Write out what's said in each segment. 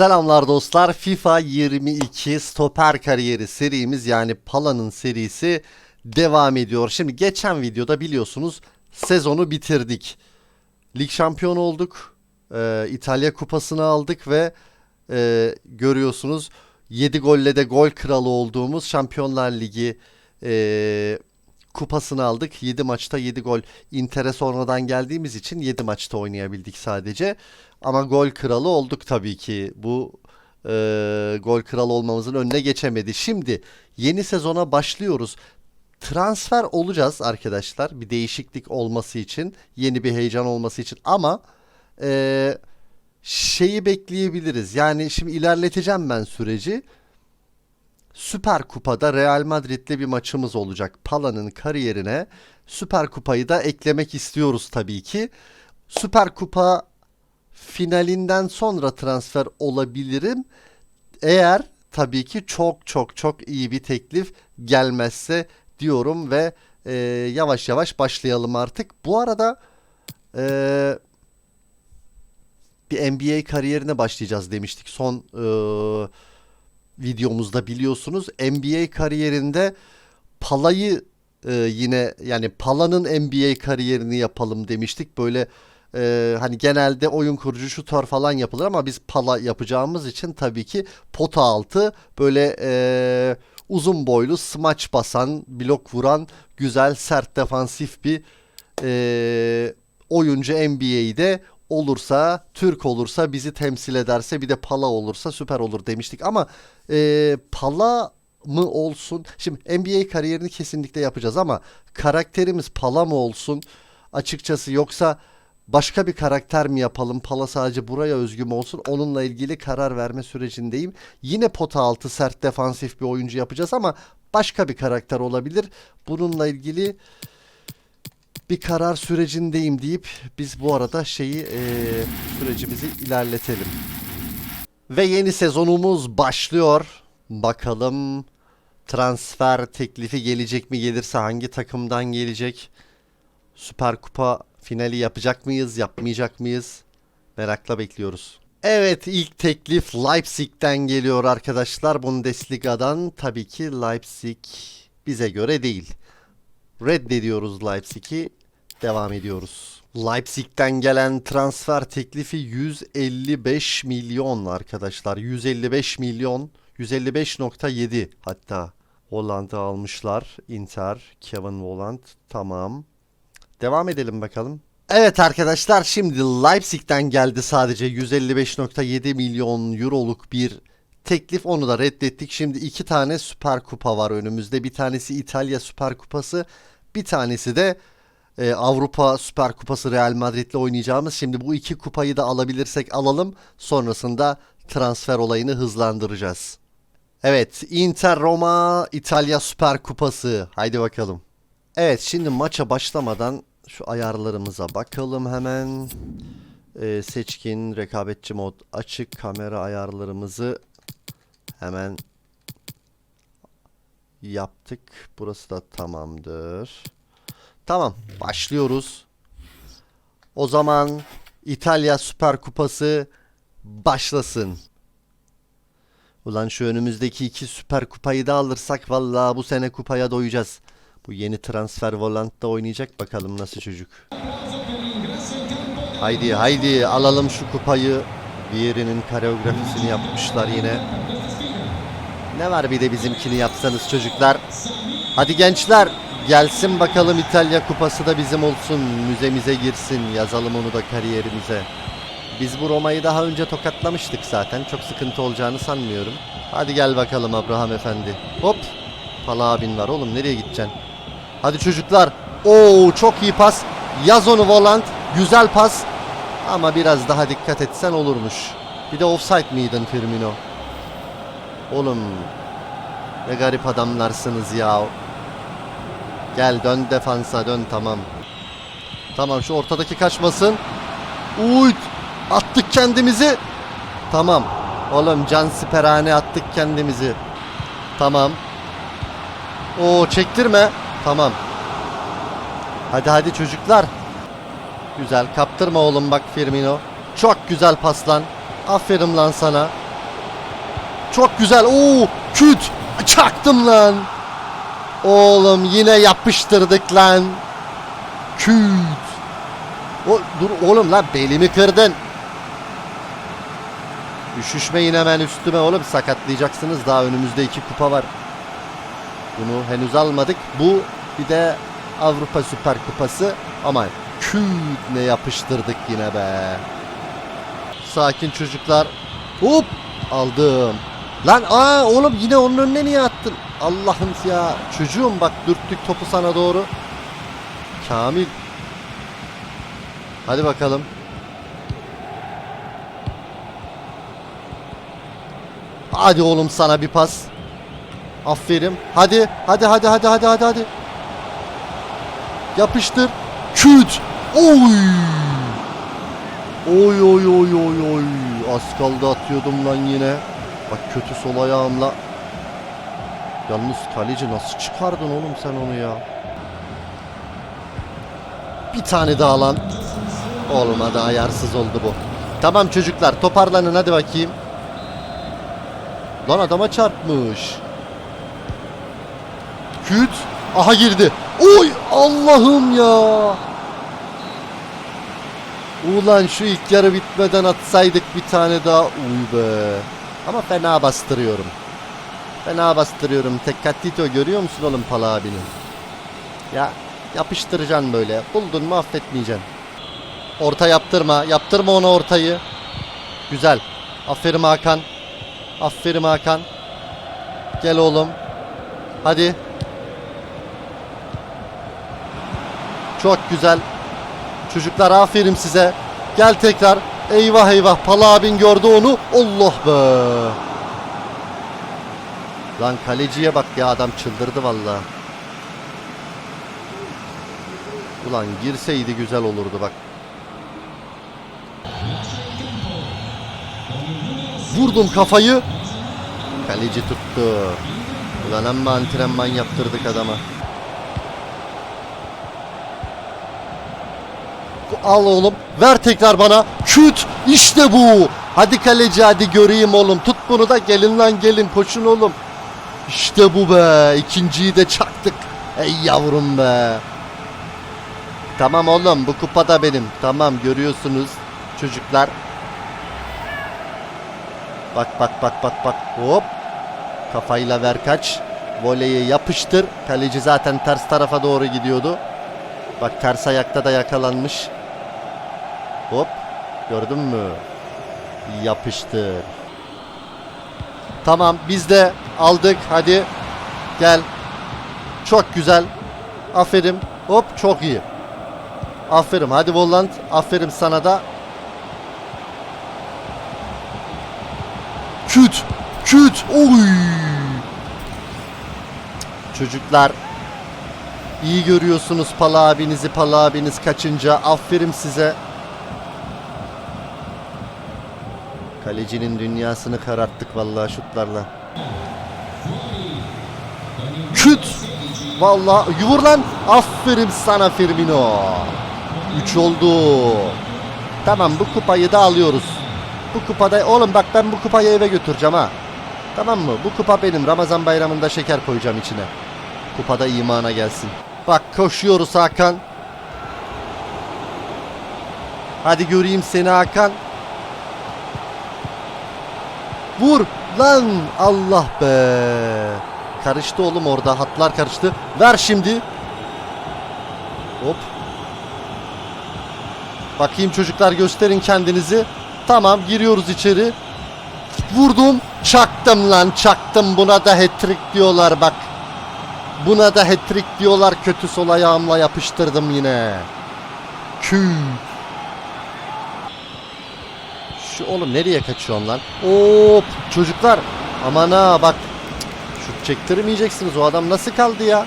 Selamlar dostlar. FIFA 22 stoper kariyeri serimiz yani Pala'nın serisi devam ediyor. Şimdi geçen videoda biliyorsunuz sezonu bitirdik. Lig şampiyonu olduk. Ee, İtalya kupasını aldık ve e, görüyorsunuz 7 golle de gol kralı olduğumuz Şampiyonlar Ligi e, kupasını aldık. 7 maçta 7 gol. Inter'e sonradan geldiğimiz için 7 maçta oynayabildik sadece. Ama gol kralı olduk tabii ki. Bu e, gol kralı olmamızın önüne geçemedi. Şimdi yeni sezona başlıyoruz. Transfer olacağız arkadaşlar. Bir değişiklik olması için, yeni bir heyecan olması için. Ama e, şeyi bekleyebiliriz. Yani şimdi ilerleteceğim ben süreci. Süper Kupa'da Real Madrid'le bir maçımız olacak. Pala'nın kariyerine Süper Kupa'yı da eklemek istiyoruz tabii ki. Süper Kupa finalinden sonra transfer olabilirim. Eğer tabii ki çok çok çok iyi bir teklif gelmezse diyorum ve e, yavaş yavaş başlayalım artık. Bu arada e, bir NBA kariyerine başlayacağız demiştik son e, videomuzda biliyorsunuz. NBA kariyerinde Pala'yı e, yine yani Pala'nın NBA kariyerini yapalım demiştik. Böyle e, hani genelde oyun kurucu şutör falan yapılır ama biz Pala yapacağımız için tabii ki pota altı böyle e, uzun boylu smaç basan, blok vuran, güzel sert defansif bir e, oyuncu NBA'de olursa, Türk olursa, bizi temsil ederse bir de Pala olursa süper olur demiştik. Ama e, Pala mı olsun? Şimdi NBA kariyerini kesinlikle yapacağız ama karakterimiz Pala mı olsun? Açıkçası yoksa başka bir karakter mi yapalım? Pala sadece buraya özgü mü olsun? Onunla ilgili karar verme sürecindeyim. Yine pota altı sert defansif bir oyuncu yapacağız ama başka bir karakter olabilir. Bununla ilgili bir karar sürecindeyim deyip biz bu arada şeyi eee, sürecimizi ilerletelim. Ve yeni sezonumuz başlıyor. Bakalım transfer teklifi gelecek mi gelirse hangi takımdan gelecek? Süper Kupa finali yapacak mıyız, yapmayacak mıyız? Merakla bekliyoruz. Evet ilk teklif Leipzig'ten geliyor arkadaşlar. Bundesliga'dan tabii ki Leipzig bize göre değil. Reddediyoruz Leipzig'i. Devam ediyoruz. Leipzig'ten gelen transfer teklifi 155 milyon arkadaşlar. 155 milyon. 155.7 hatta. Hollanda almışlar. Inter, Kevin Volland. Tamam. Devam edelim bakalım. Evet arkadaşlar şimdi Leipzig'ten geldi sadece 155.7 milyon euroluk bir teklif onu da reddettik. Şimdi iki tane Süper Kupa var önümüzde. Bir tanesi İtalya Süper Kupası, bir tanesi de e, Avrupa Süper Kupası Real Madrid'le oynayacağımız. Şimdi bu iki kupayı da alabilirsek alalım. Sonrasında transfer olayını hızlandıracağız. Evet, Inter Roma İtalya Süper Kupası. Haydi bakalım. Evet, şimdi maça başlamadan şu ayarlarımıza bakalım hemen. Ee, seçkin, rekabetçi mod açık, kamera ayarlarımızı hemen yaptık. Burası da tamamdır. Tamam, başlıyoruz. O zaman İtalya Süper Kupası başlasın. Ulan şu önümüzdeki iki Süper Kupayı da alırsak vallahi bu sene kupaya doyacağız. Bu yeni transfer Volant'ta oynayacak bakalım nasıl çocuk. Haydi haydi alalım şu kupayı. Diğerinin koreografisini yapmışlar yine. Ne var bir de bizimkini yapsanız çocuklar. Hadi gençler gelsin bakalım İtalya kupası da bizim olsun. Müzemize girsin yazalım onu da kariyerimize. Biz bu Roma'yı daha önce tokatlamıştık zaten. Çok sıkıntı olacağını sanmıyorum. Hadi gel bakalım Abraham Efendi. Hop. Pala abin var oğlum nereye gideceksin? Hadi çocuklar. Oo çok iyi pas. Yaz onu Volant. Güzel pas. Ama biraz daha dikkat etsen olurmuş. Bir de offside miydin Firmino? Oğlum ne garip adamlarsınız ya. Gel dön defansa dön tamam. Tamam şu ortadaki kaçmasın. Uyt. Attık kendimizi. Tamam. Oğlum can siperhane attık kendimizi. Tamam. Oo çektirme. Tamam. Hadi hadi çocuklar. Güzel kaptırma oğlum bak Firmino. Çok güzel paslan. Aferin lan sana. Çok güzel. Oo, küt. Çaktım lan. Oğlum yine yapıştırdık lan. Küt. O, dur oğlum lan belimi kırdın. Üşüşmeyin hemen üstüme oğlum sakatlayacaksınız daha önümüzde iki kupa var. Bunu henüz almadık. Bu bir de Avrupa Süper Kupası ama küt ne yapıştırdık yine be. Sakin çocuklar. Hop aldım. Lan aa oğlum yine onun önüne niye attın? Allah'ım ya çocuğum bak dürttük topu sana doğru. Kamil. Hadi bakalım. Hadi oğlum sana bir pas. Aferin. Hadi, hadi, hadi, hadi, hadi, hadi, hadi. Yapıştır. Küt. Oy. Oy oy oy oy oy. Az kaldı atıyordum lan yine. Bak kötü sol ayağımla. Yalnız kaleci nasıl çıkardın oğlum sen onu ya? Bir tane daha lan. Olmadı ayarsız oldu bu. Tamam çocuklar toparlanın hadi bakayım. Lan adama çarpmış. Küt. Aha girdi. Oy Allah'ım ya. Ulan şu ilk yarı bitmeden atsaydık bir tane daha. Uy be. Ama fena bastırıyorum. Fena bastırıyorum. Tekkatito görüyor musun oğlum Pala abinin? Ya yapıştıracaksın böyle. Buldun mu affetmeyeceksin. Orta yaptırma. Yaptırma ona ortayı. Güzel. Aferin Hakan. Aferin Hakan. Gel oğlum. Hadi. Çok güzel. Çocuklar aferin size. Gel tekrar. Eyvah eyvah. Pala abin gördü onu. Allah be. Lan kaleciye bak ya adam çıldırdı valla. Ulan girseydi güzel olurdu bak. Vurdum kafayı. Kaleci tuttu. Ulan amma antrenman yaptırdık adama. Al oğlum. Ver tekrar bana. Küt. İşte bu. Hadi kaleci hadi göreyim oğlum. Tut bunu da gelin lan gelin. Koşun oğlum. İşte bu be. İkinciyi de çaktık. Ey yavrum be. Tamam oğlum bu kupada benim. Tamam görüyorsunuz çocuklar. Bak bak bak bak bak. Hop. Kafayla ver kaç. Voleyi yapıştır. Kaleci zaten ters tarafa doğru gidiyordu. Bak ters ayakta da yakalanmış. Hop. Gördün mü? Yapıştır. Tamam biz de aldık. Hadi. Gel. Çok güzel. Aferin. Hop çok iyi. Aferin. Hadi Volland. Aferin sana da. Küt. Küt. Oy. Çocuklar iyi görüyorsunuz Pala abinizi. Pala abiniz kaçınca. Aferin size. Kalecinin dünyasını kararttık vallahi şutlarla. Küt. Vallahi yuvur lan. Aferin sana Firmino. 3 oldu. Tamam bu kupayı da alıyoruz. Bu kupada oğlum bak ben bu kupayı eve götüreceğim ha. Tamam mı? Bu kupa benim. Ramazan bayramında şeker koyacağım içine. Kupada imana gelsin. Bak koşuyoruz Hakan. Hadi göreyim seni Hakan. Vur lan Allah be. Karıştı oğlum orada hatlar karıştı. Ver şimdi. Hop. Bakayım çocuklar gösterin kendinizi. Tamam giriyoruz içeri. Vurdum. Çaktım lan çaktım. Buna da hat-trick diyorlar bak. Buna da hat-trick diyorlar. Kötü sol ayağımla yapıştırdım yine. Küt. Şu oğlum nereye kaçıyorsun lan? Hop çocuklar. Aman ha bak. Şut çektirmeyeceksiniz. O adam nasıl kaldı ya?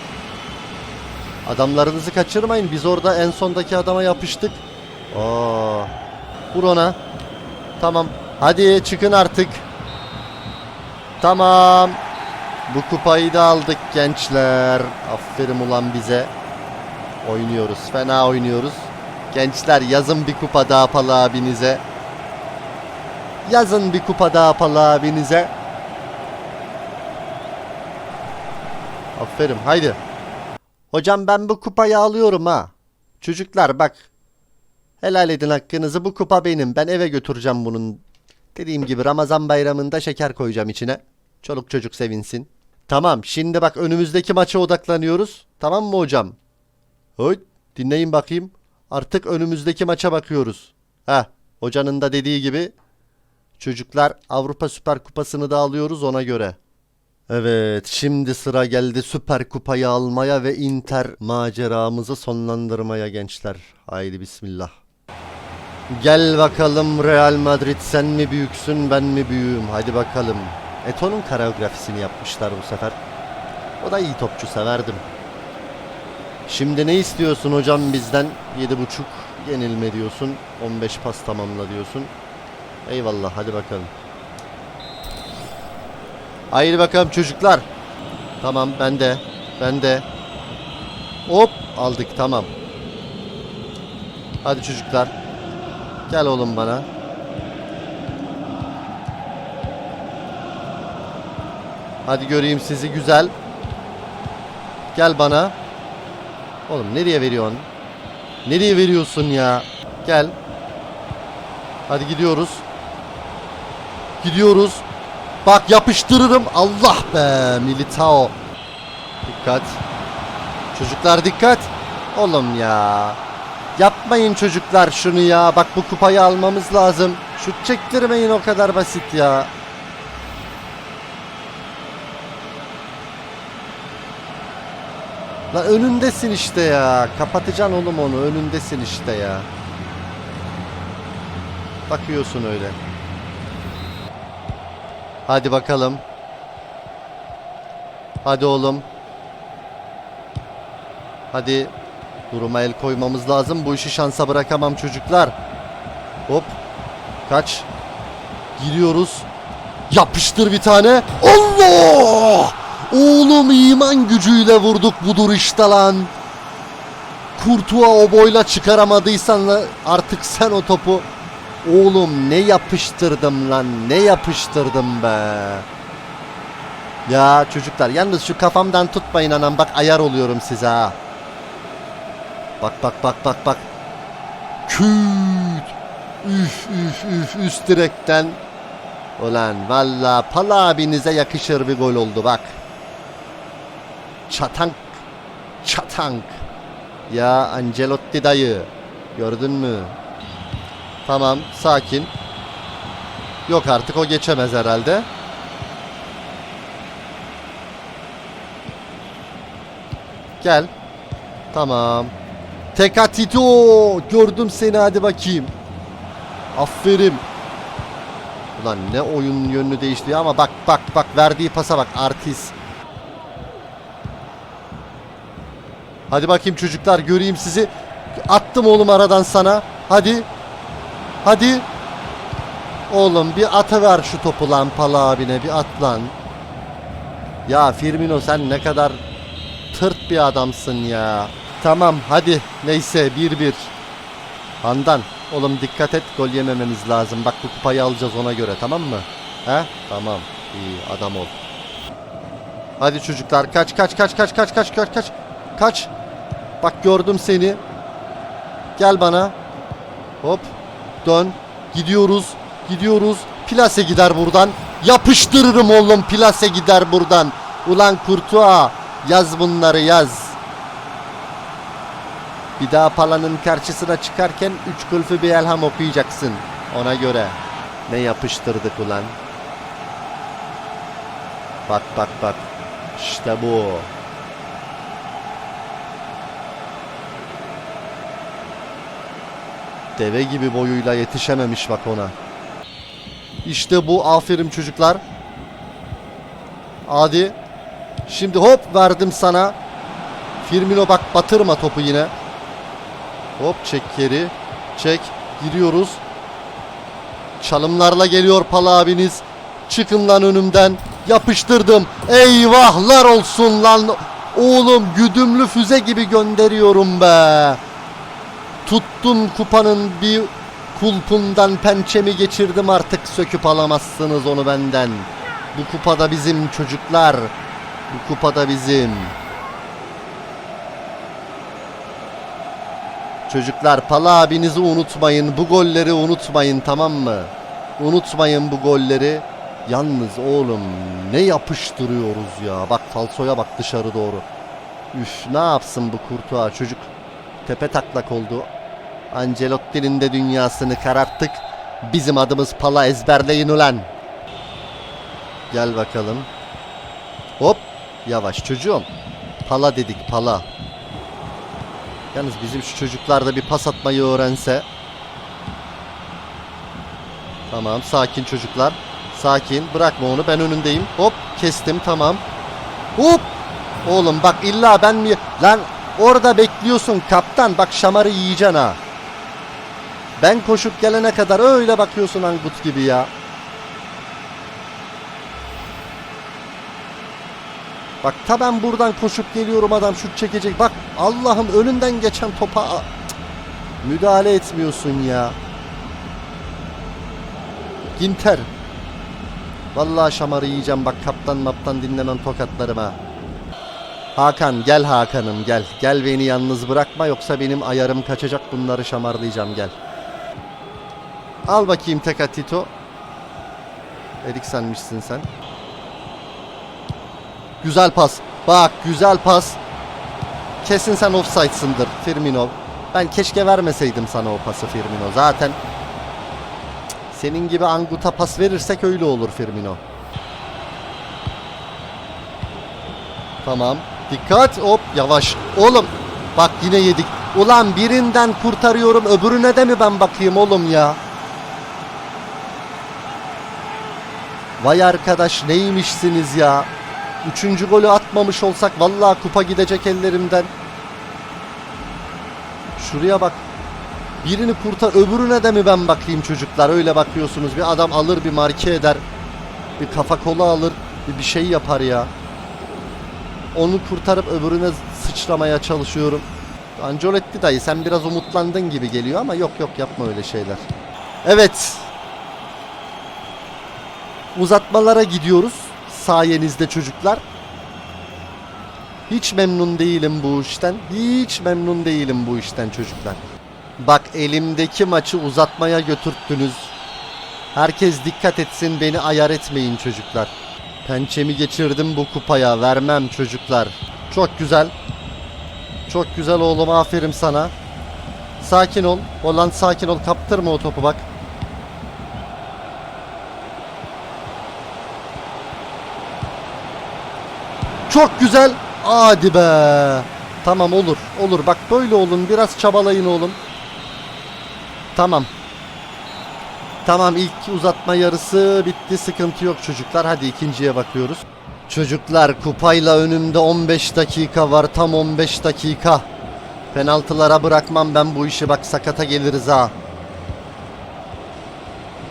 Adamlarınızı kaçırmayın. Biz orada en sondaki adama yapıştık. Aa. Vur ona. Tamam. Hadi çıkın artık. Tamam. Bu kupayı da aldık gençler. Aferin ulan bize. Oynuyoruz. Fena oynuyoruz. Gençler yazın bir kupa daha Pala abinize. Yazın bir kupa daha pala abinize. Aferin haydi. Hocam ben bu kupayı alıyorum ha. Çocuklar bak. Helal edin hakkınızı bu kupa benim. Ben eve götüreceğim bunun. Dediğim gibi Ramazan bayramında şeker koyacağım içine. Çoluk çocuk sevinsin. Tamam şimdi bak önümüzdeki maça odaklanıyoruz. Tamam mı hocam? Hoy dinleyin bakayım. Artık önümüzdeki maça bakıyoruz. Ha hocanın da dediği gibi çocuklar Avrupa Süper Kupası'nı da alıyoruz ona göre. Evet, şimdi sıra geldi Süper Kupayı almaya ve Inter maceramızı sonlandırmaya gençler. Haydi bismillah. Gel bakalım Real Madrid sen mi büyüksün ben mi büyüğüm hadi bakalım. Eto'nun koreografisini yapmışlar bu sefer. O da iyi topçu severdim. Şimdi ne istiyorsun hocam bizden? 7.5 yenilme diyorsun. 15 pas tamamla diyorsun. Eyvallah hadi bakalım. Haydi bakalım çocuklar. Tamam ben de. Ben de. Hop aldık tamam. Hadi çocuklar. Gel oğlum bana. Hadi göreyim sizi güzel. Gel bana. Oğlum nereye veriyorsun? Nereye veriyorsun ya? Gel. Hadi gidiyoruz. Gidiyoruz. Bak yapıştırırım. Allah be Militao. Dikkat. Çocuklar dikkat. Oğlum ya. Yapmayın çocuklar şunu ya. Bak bu kupayı almamız lazım. Şut çektirmeyin o kadar basit ya. La önündesin işte ya. Kapatacaksın oğlum onu. Önündesin işte ya. Bakıyorsun öyle. Hadi bakalım. Hadi oğlum. Hadi. Duruma el koymamız lazım. Bu işi şansa bırakamam çocuklar. Hop. Kaç. Giriyoruz. Yapıştır bir tane. Allah! Oğlum iman gücüyle vurduk budur işte lan. Kurtuğa o boyla çıkaramadıysan artık sen o topu Oğlum ne yapıştırdım lan ne yapıştırdım be. Ya çocuklar yalnız şu kafamdan tutmayın anam bak ayar oluyorum size ha. Bak bak bak bak bak. Küt. Üf üf üf üst direkten. Ulan valla Pala abinize yakışır bir gol oldu bak. Çatank. Çatank. Ya Ancelotti dayı. Gördün mü? Tamam sakin. Yok artık o geçemez herhalde. Gel. Tamam. Tekatito gördüm seni hadi bakayım. Aferin. Ulan ne oyun yönünü değişti ama bak bak bak verdiği pasa bak artist. Hadi bakayım çocuklar göreyim sizi. Attım oğlum aradan sana. Hadi. Hadi. Oğlum bir atıver şu topu lan Pala abine bir at lan. Ya Firmino sen ne kadar tırt bir adamsın ya. Tamam hadi neyse 1-1. Handan oğlum dikkat et gol yemememiz lazım. Bak bu kupayı alacağız ona göre tamam mı? He? Tamam iyi adam ol. Hadi çocuklar kaç kaç kaç kaç kaç kaç kaç kaç. Kaç. Bak gördüm seni. Gel bana. Hop. Dön. Gidiyoruz. Gidiyoruz. Plase gider buradan. Yapıştırırım oğlum. Plase gider buradan. Ulan Kurtuğa. Yaz bunları yaz. Bir daha Pala'nın karşısına çıkarken üç kulfü bir elham okuyacaksın. Ona göre. Ne yapıştırdık ulan. Bak bak bak. İşte bu. Deve gibi boyuyla yetişememiş bak ona. İşte bu aferin çocuklar. Hadi. Şimdi hop verdim sana. Firmino bak batırma topu yine. Hop çek geri. Çek. Giriyoruz. Çalımlarla geliyor Pala abiniz. Çıkın lan önümden. Yapıştırdım. Eyvahlar olsun lan. Oğlum güdümlü füze gibi gönderiyorum be. Tuttum kupanın bir kulpundan pençemi geçirdim artık söküp alamazsınız onu benden. Bu kupada bizim çocuklar. Bu kupada bizim. Çocuklar Pala abinizi unutmayın. Bu golleri unutmayın tamam mı? Unutmayın bu golleri. Yalnız oğlum ne yapıştırıyoruz ya. Bak falsoya bak dışarı doğru. Üf ne yapsın bu kurtuğa çocuk. Tepe taklak oldu. Ancelotti'nin de dünyasını kararttık. Bizim adımız Pala ezberleyin ulan. Gel bakalım. Hop. Yavaş çocuğum. Pala dedik pala. Yalnız bizim şu çocuklar da bir pas atmayı öğrense. Tamam sakin çocuklar. Sakin bırakma onu ben önündeyim. Hop kestim tamam. Hop. Oğlum bak illa ben mi... Lan orada bekliyorsun kaptan. Bak şamarı yiyeceksin ha. Ben koşup gelene kadar öyle bakıyorsun angut gibi ya. Bak ta ben buradan koşup geliyorum adam şut çekecek. Bak Allah'ım önünden geçen topa müdahale etmiyorsun ya. Ginter. Vallahi şamarı yiyeceğim bak kaptan maptan dinlemem tokatlarım ha. Hakan gel Hakan'ım gel. Gel beni yalnız bırakma yoksa benim ayarım kaçacak bunları şamarlayacağım gel. Al bakayım tek atito. Eriksenmişsin sen. Güzel pas. Bak güzel pas. Kesin sen offside'sındır Firmino. Ben keşke vermeseydim sana o pası Firmino. Zaten senin gibi anguta pas verirsek öyle olur Firmino. Tamam. Dikkat. Hop yavaş. Oğlum bak yine yedik. Ulan birinden kurtarıyorum öbürüne de mi ben bakayım oğlum ya? Vay arkadaş neymişsiniz ya? Üçüncü golü atmamış olsak vallahi kupa gidecek ellerimden. Şuraya bak. Birini kurtar öbürüne de mi ben bakayım çocuklar? Öyle bakıyorsunuz. Bir adam alır bir marke eder. Bir kafa kola alır. Bir, bir şey yapar ya. Onu kurtarıp öbürüne sıçramaya çalışıyorum. Ancelotti dayı sen biraz umutlandın gibi geliyor ama yok yok yapma öyle şeyler. Evet. Uzatmalara gidiyoruz sayenizde çocuklar. Hiç memnun değilim bu işten. Hiç memnun değilim bu işten çocuklar. Bak elimdeki maçı uzatmaya götürttünüz. Herkes dikkat etsin beni ayar etmeyin çocuklar. Pençemi geçirdim bu kupaya vermem çocuklar. Çok güzel. Çok güzel oğlum aferin sana. Sakin ol. Olan sakin ol kaptırma o topu bak. Çok güzel. Hadi be. Tamam olur. Olur. Bak böyle olun. Biraz çabalayın oğlum. Tamam. Tamam ilk uzatma yarısı bitti. Sıkıntı yok çocuklar. Hadi ikinciye bakıyoruz. Çocuklar kupayla önümde 15 dakika var. Tam 15 dakika. Penaltılara bırakmam ben bu işi. Bak sakata geliriz ha.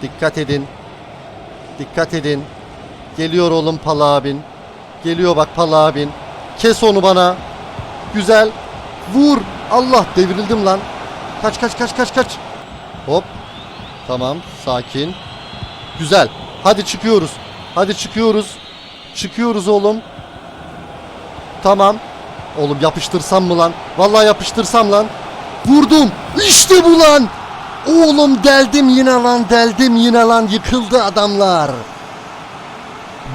Dikkat edin. Dikkat edin. Geliyor oğlum Pala abin. Geliyor bak Pala abin. Kes onu bana. Güzel. Vur. Allah devrildim lan. Kaç kaç kaç kaç kaç. Hop. Tamam sakin. Güzel. Hadi çıkıyoruz. Hadi çıkıyoruz. Çıkıyoruz oğlum. Tamam. Oğlum yapıştırsam mı lan? Vallahi yapıştırsam lan. Vurdum. İşte bu lan. Oğlum deldim yine lan deldim yine lan yıkıldı adamlar.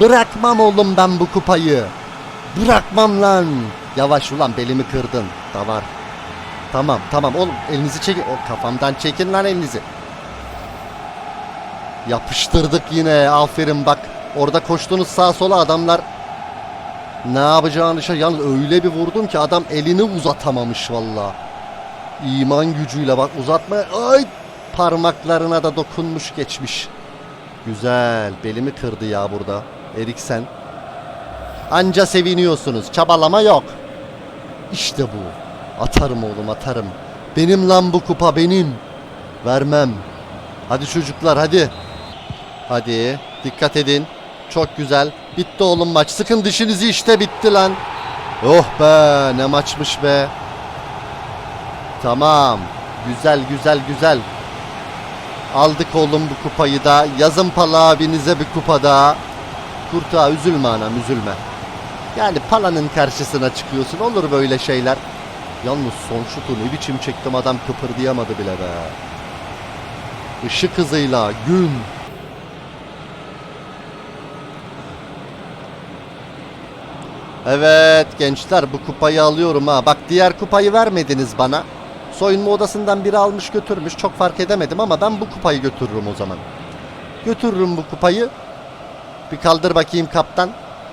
Bırakmam oğlum ben bu kupayı. Bırakmam lan. Yavaş ulan belimi kırdın. Tamam. Tamam tamam oğlum elinizi çekin. O kafamdan çekin lan elinizi. Yapıştırdık yine. Aferin bak. Orada koştunuz sağa sola adamlar ne yapacağını şaşır. Yalnız öyle bir vurdum ki adam elini uzatamamış valla. İman gücüyle bak uzatma. Ay parmaklarına da dokunmuş geçmiş. Güzel. Belimi kırdı ya burada. Eriksen. Anca seviniyorsunuz. Çabalama yok. İşte bu. Atarım oğlum atarım. Benim lan bu kupa benim. Vermem. Hadi çocuklar hadi. Hadi. Dikkat edin. Çok güzel. Bitti oğlum maç. Sıkın dişinizi işte bitti lan. Oh be ne maçmış be. Tamam. Güzel güzel güzel. Aldık oğlum bu kupayı da. Yazın Pala abinize bir kupa daha. Kurtağa üzülme anam üzülme. Yani Pala'nın karşısına çıkıyorsun. Olur böyle şeyler. Yalnız son şutu ne biçim çektim adam kıpırdayamadı bile be. Işık hızıyla gün. Evet gençler bu kupayı alıyorum ha. Bak diğer kupayı vermediniz bana. Soyunma odasından biri almış götürmüş. Çok fark edemedim ama ben bu kupayı götürürüm o zaman. Götürürüm bu kupayı. Bir kaldır bakayım kaptan.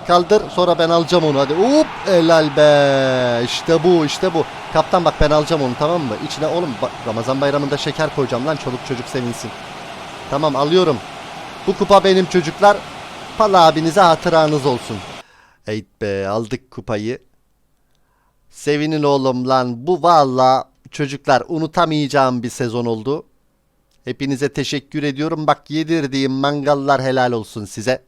Kaldır sonra ben alacağım onu hadi. Hop helal be. İşte bu işte bu. Kaptan bak ben alacağım onu tamam mı? İçine oğlum bak, Ramazan bayramında şeker koyacağım lan çoluk çocuk sevinsin. Tamam alıyorum. Bu kupa benim çocuklar. Pala abinize hatıranız olsun. Eyt be aldık kupayı. Sevinin oğlum lan bu valla çocuklar unutamayacağım bir sezon oldu. Hepinize teşekkür ediyorum. Bak yedirdiğim mangallar helal olsun size.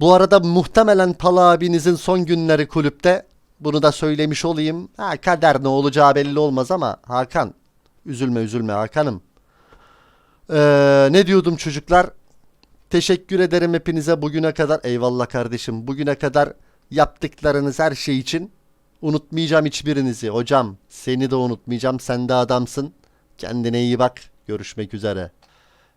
Bu arada muhtemelen Pala abinizin son günleri kulüpte. Bunu da söylemiş olayım. Ha, kader ne olacağı belli olmaz ama Hakan üzülme üzülme Hakan'ım. Ee, ne diyordum çocuklar? Teşekkür ederim hepinize bugüne kadar. Eyvallah kardeşim. Bugüne kadar yaptıklarınız her şey için. Unutmayacağım hiçbirinizi. Hocam seni de unutmayacağım. Sen de adamsın. Kendine iyi bak. Görüşmek üzere.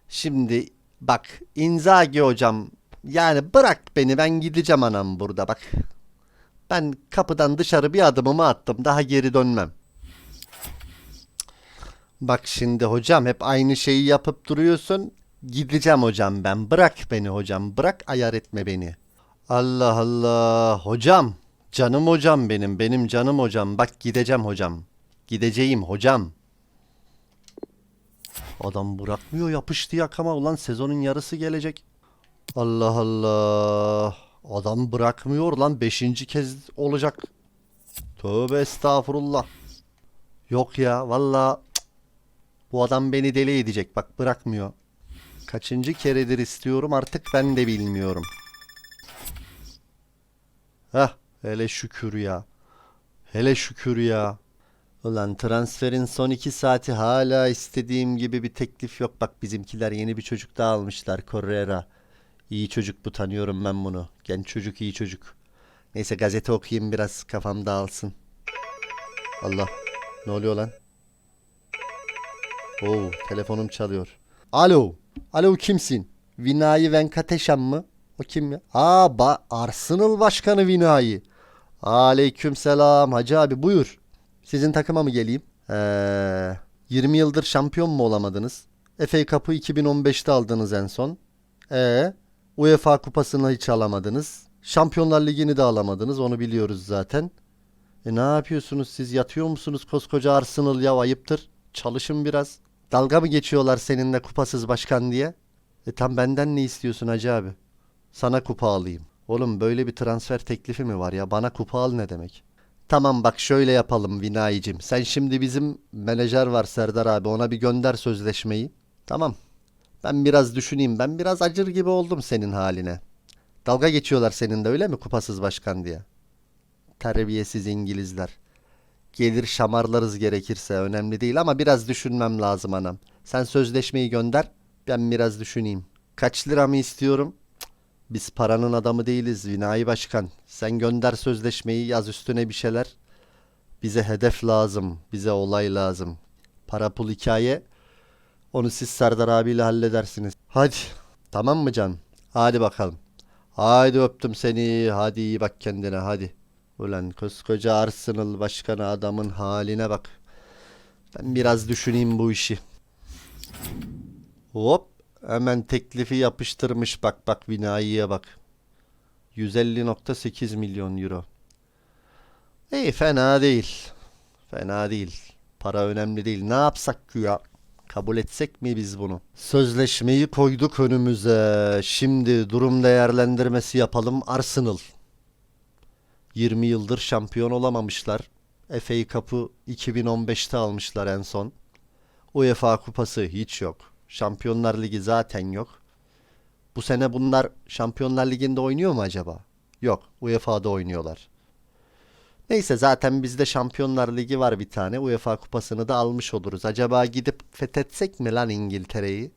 Şimdi bak Inzaghi hocam yani bırak beni ben gideceğim anam burada bak. Ben kapıdan dışarı bir adımımı attım daha geri dönmem. Bak şimdi hocam hep aynı şeyi yapıp duruyorsun. Gideceğim hocam ben. Bırak beni hocam. Bırak ayar etme beni. Allah Allah. Hocam. Canım hocam benim. Benim canım hocam. Bak gideceğim hocam. Gideceğim hocam. Adam bırakmıyor yapıştı yakama. Ulan sezonun yarısı gelecek. Allah Allah. Adam bırakmıyor lan. Beşinci kez olacak. Tövbe estağfurullah. Yok ya valla bu adam beni deli edecek bak bırakmıyor. Kaçıncı keredir istiyorum artık ben de bilmiyorum. Heh hele şükür ya. Hele şükür ya. Ulan transferin son iki saati hala istediğim gibi bir teklif yok. Bak bizimkiler yeni bir çocuk daha almışlar. Correra. İyi çocuk bu tanıyorum ben bunu. Genç çocuk iyi çocuk. Neyse gazete okuyayım biraz kafam dağılsın. Allah. Ne oluyor lan? Oo, telefonum çalıyor. Alo. Alo kimsin? Vinayi Venkateşan mı? O kim ya? Aa, ba Arsenal Başkanı Vinayi. Aleyküm selam Hacı abi buyur. Sizin takıma mı geleyim? Ee, 20 yıldır şampiyon mu olamadınız? FA Cup'ı 2015'te aldınız en son. Ee, UEFA kupasını hiç alamadınız. Şampiyonlar Ligi'ni de alamadınız. Onu biliyoruz zaten. E ne yapıyorsunuz siz? Yatıyor musunuz koskoca Arsenal ya ayıptır. Çalışın biraz. Dalga mı geçiyorlar seninle kupasız başkan diye? E tam benden ne istiyorsun hacı abi? Sana kupa alayım. Oğlum böyle bir transfer teklifi mi var ya? Bana kupa al ne demek? Tamam bak şöyle yapalım Vinayicim. Sen şimdi bizim menajer var Serdar abi. Ona bir gönder sözleşmeyi. Tamam. Ben biraz düşüneyim. Ben biraz acır gibi oldum senin haline. Dalga geçiyorlar senin de öyle mi kupasız başkan diye? Terbiyesiz İngilizler. Gelir şamarlarız gerekirse önemli değil ama biraz düşünmem lazım anam. Sen sözleşmeyi gönder ben biraz düşüneyim. Kaç lira mı istiyorum? Biz paranın adamı değiliz Vinayi Başkan. Sen gönder sözleşmeyi yaz üstüne bir şeyler. Bize hedef lazım. Bize olay lazım. Para pul hikaye. Onu siz Serdar abiyle halledersiniz. Hadi. Tamam mı can? Hadi bakalım. Haydi öptüm seni. Hadi iyi bak kendine hadi. Ulan koskoca Arsenal başkanı adamın haline bak. Ben biraz düşüneyim bu işi. Hop. Hemen teklifi yapıştırmış bak bak Vinayi'ye bak. 150.8 milyon euro. İyi fena değil. Fena değil. Para önemli değil. Ne yapsak ki ya? Kabul etsek mi biz bunu? Sözleşmeyi koyduk önümüze. Şimdi durum değerlendirmesi yapalım. Arsenal. 20 yıldır şampiyon olamamışlar. FA Cup'ı 2015'te almışlar en son. UEFA kupası hiç yok. Şampiyonlar Ligi zaten yok. Bu sene bunlar Şampiyonlar Ligi'nde oynuyor mu acaba? Yok, UEFA'da oynuyorlar. Neyse zaten bizde Şampiyonlar Ligi var bir tane. UEFA kupasını da almış oluruz. Acaba gidip fethetsek mi lan İngiltere'yi?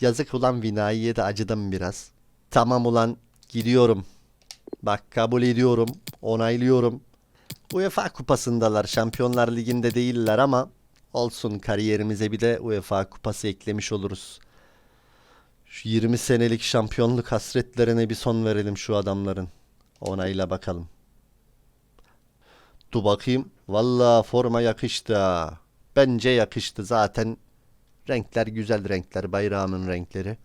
Yazık ulan Vinayi'ye de acıdım biraz. Tamam ulan gidiyorum. Bak kabul ediyorum. Onaylıyorum. UEFA kupasındalar. Şampiyonlar Ligi'nde değiller ama olsun kariyerimize bir de UEFA kupası eklemiş oluruz. Şu 20 senelik şampiyonluk hasretlerine bir son verelim şu adamların. Onayla bakalım. Dur bakayım. Valla forma yakıştı. Bence yakıştı zaten. Renkler güzel renkler. Bayrağımın renkleri.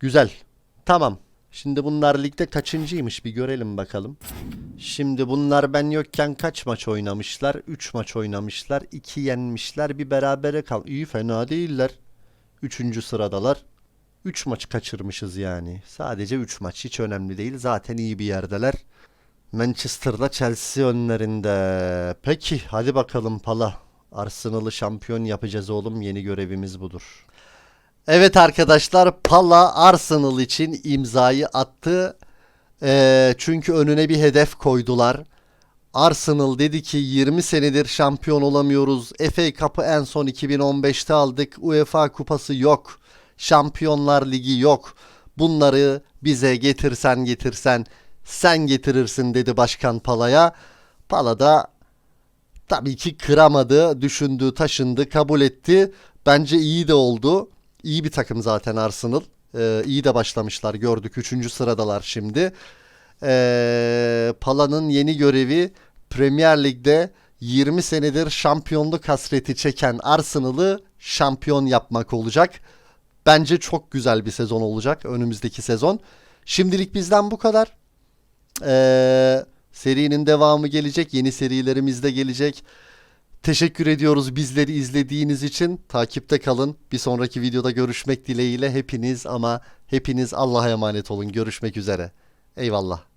Güzel. Tamam. Şimdi bunlar ligde kaçıncıymış bir görelim bakalım. Şimdi bunlar ben yokken kaç maç oynamışlar? 3 maç oynamışlar. 2 yenmişler. Bir berabere kal. İyi fena değiller. 3. sıradalar. 3 maç kaçırmışız yani. Sadece 3 maç hiç önemli değil. Zaten iyi bir yerdeler. Manchester'da Chelsea önlerinde. Peki hadi bakalım Pala. Arsenal'ı şampiyon yapacağız oğlum. Yeni görevimiz budur. Evet arkadaşlar Pala Arsenal için imzayı attı. Ee, çünkü önüne bir hedef koydular. Arsenal dedi ki 20 senedir şampiyon olamıyoruz. FA Cup'ı en son 2015'te aldık. UEFA kupası yok. Şampiyonlar Ligi yok. Bunları bize getirsen getirsen sen getirirsin dedi Başkan Pala'ya. Pala da tabii ki kıramadı. Düşündü, taşındı, kabul etti. Bence iyi de oldu. İyi bir takım zaten Arsenal. Ee, iyi de başlamışlar gördük. Üçüncü sıradalar şimdi. Ee, Pala'nın yeni görevi Premier Lig'de 20 senedir şampiyonluk hasreti çeken Arsenal'ı şampiyon yapmak olacak. Bence çok güzel bir sezon olacak önümüzdeki sezon. Şimdilik bizden bu kadar. Ee, serinin devamı gelecek. Yeni serilerimiz de gelecek. Teşekkür ediyoruz bizleri izlediğiniz için. Takipte kalın. Bir sonraki videoda görüşmek dileğiyle hepiniz ama hepiniz Allah'a emanet olun. Görüşmek üzere. Eyvallah.